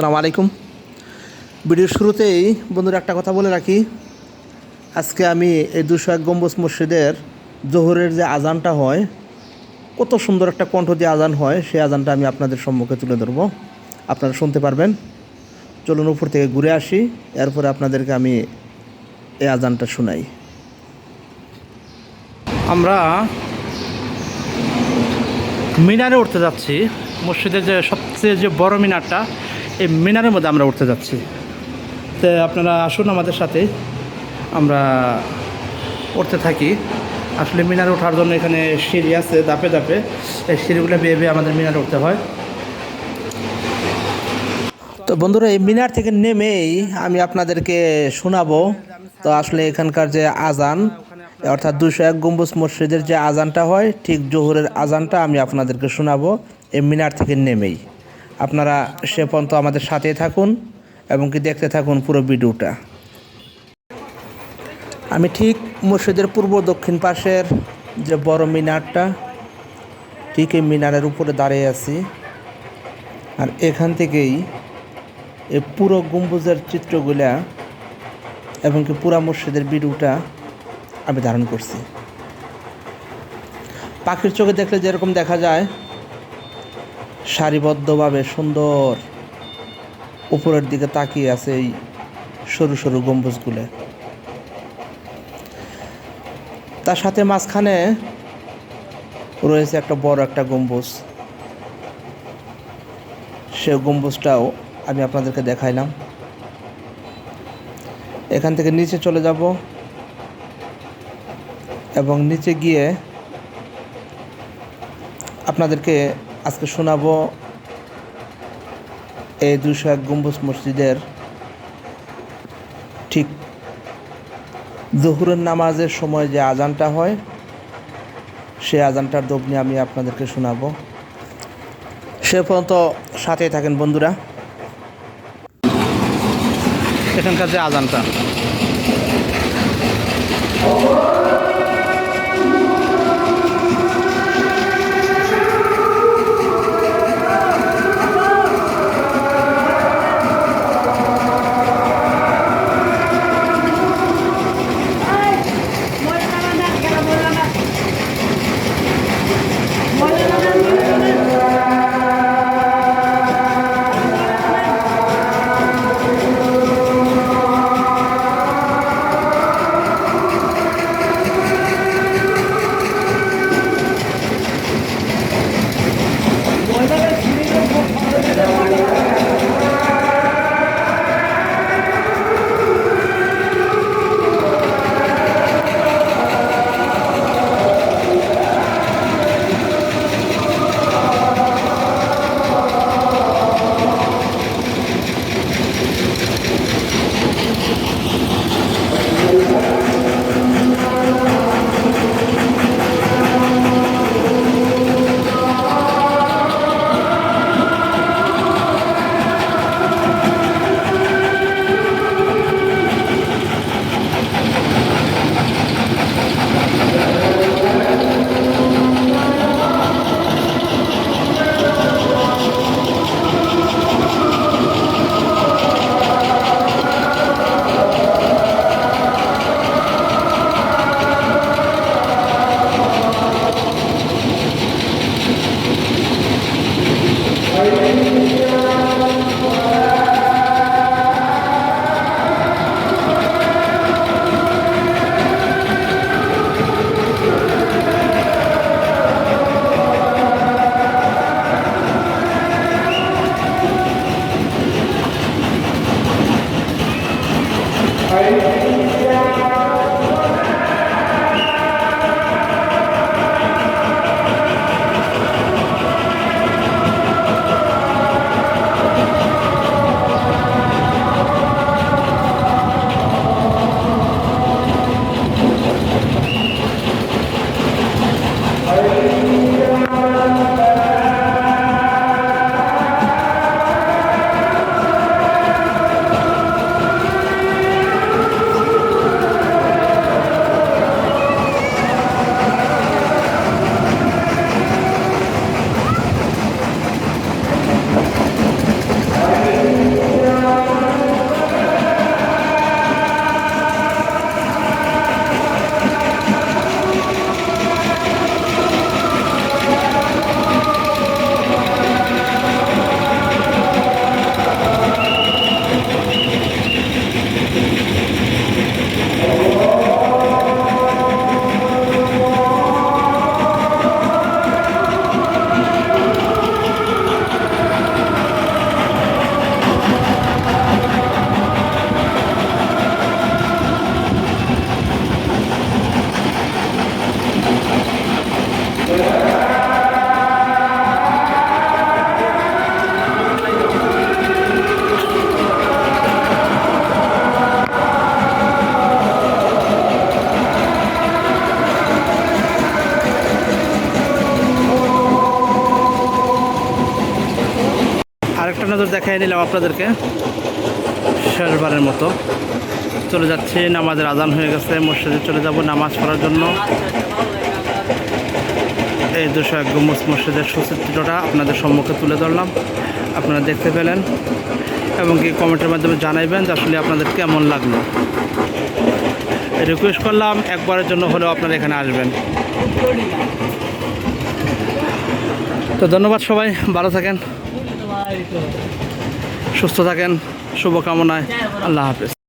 আসসালামু আলাইকুম। ভিডিওর শুরুতেই বন্ধুরা একটা কথা বলে রাখি। আজকে আমি এই দুশো এক গম্বুজ মসজিদের জোহরের যে আজানটা হয়, কত সুন্দর একটা কণ্ঠ দিয়ে আজান হয়, সেই আজানটা আমি আপনাদের সম্মুখে তুলে ধরবো। আপনারা শুনতে পারবেন। চলুন উপর থেকে ঘুরে আসি, এরপরে আপনাদেরকে আমি এই আজানটা শোনাই। আমরা মিনারে উঠতে যাচ্ছি। মসজিদের যে সবচেয়ে যে বড় মিনারটা এই মিনারের মধ্যে আমরা উঠতে যাচ্ছি। তো আপনারা আসুন আমাদের সাথে। আমরা উঠতে থাকি। আসলে মিনারে ওঠার জন্য এখানে সিঁড়ি আছে দাপে দাপে এই সিঁড়িগুলো বেয়ে বেয়ে আমাদের মিনারে উঠতে হয়। তো বন্ধুরা, এই মিনার থেকে নেমেই আমি আপনাদেরকে শোনাবো, তো আসলে এখানকার যে আজান, অর্থাৎ দুশো এক গম্বুজ মসজিদের যে আজানটা হয়, ঠিক জোহরের আজানটা আমি আপনাদেরকে শোনাবো, এই মিনার থেকে নেমেই। আপনারা সে পর্যন্ত আমাদের সাথেই থাকুন এবং কি দেখতে থাকুন পুরো ভিডিওটা। আমি ঠিক মসজিদের পূর্ব দক্ষিণ পাশের যে বড় মিনারটা, ঠিক এই মিনারের উপরে দাঁড়িয়ে আছি। আর এখান থেকেই এই পুরো গম্বুজের চিত্রগুলা এবং কি পুরা মসজিদের ভিডিওটা আমি ধারণ করছি। পাখির চোখে দেখলে যেরকম দেখা যায় সারিবদ্ধভাবে সুন্দর উপরের দিকে তাকিয়ে আছে এই সরু সরু গম্বুজগুলো। তার সাথে মাঝখানে রয়েছে একটা বড় একটা গম্বুজ। সে গম্বুজটাও আমি আপনাদেরকে দেখাইলাম। এখান থেকে নিচে চলে যাব এবং নিচে গিয়ে আপনাদেরকে আজকে শোনাব এই দুশো এক গম্বুজ মসজিদের ঠিক জহুরের নামাজের সময় যে আজানটা হয় সেই আজানটার দবনি আমি আপনাদেরকে শোনাবো। সে পর্যন্ত সাথেই থাকেন বন্ধুরা। এখানকার যে আজানটা। ফাইভ দেখাই নিলাম আপনাদেরকে। শেষবারের মতো। চলে যাচ্ছি, নামাজের আজান হয়ে গেছে, মসজিদে চলে যাব নামাজ পড়ার জন্য। এই দুশো এক গম্বুজ মসজিদের সুচিত্রটা আপনাদের সম্মুখে তুলে ধরলাম। আপনারা দেখতে পেলেন এবং কি কমেন্টের মাধ্যমে জানাইবেন যে আসলে আপনাদের কেমন লাগল। রিকোয়েস্ট করলাম, একবারের জন্য হলেও আপনারা এখানে আসবেন। তো ধন্যবাদ সবাই, ভালো থাকেন। সুস্থ থাকেন শুভকামনায় আল্লাহ হাফেজ।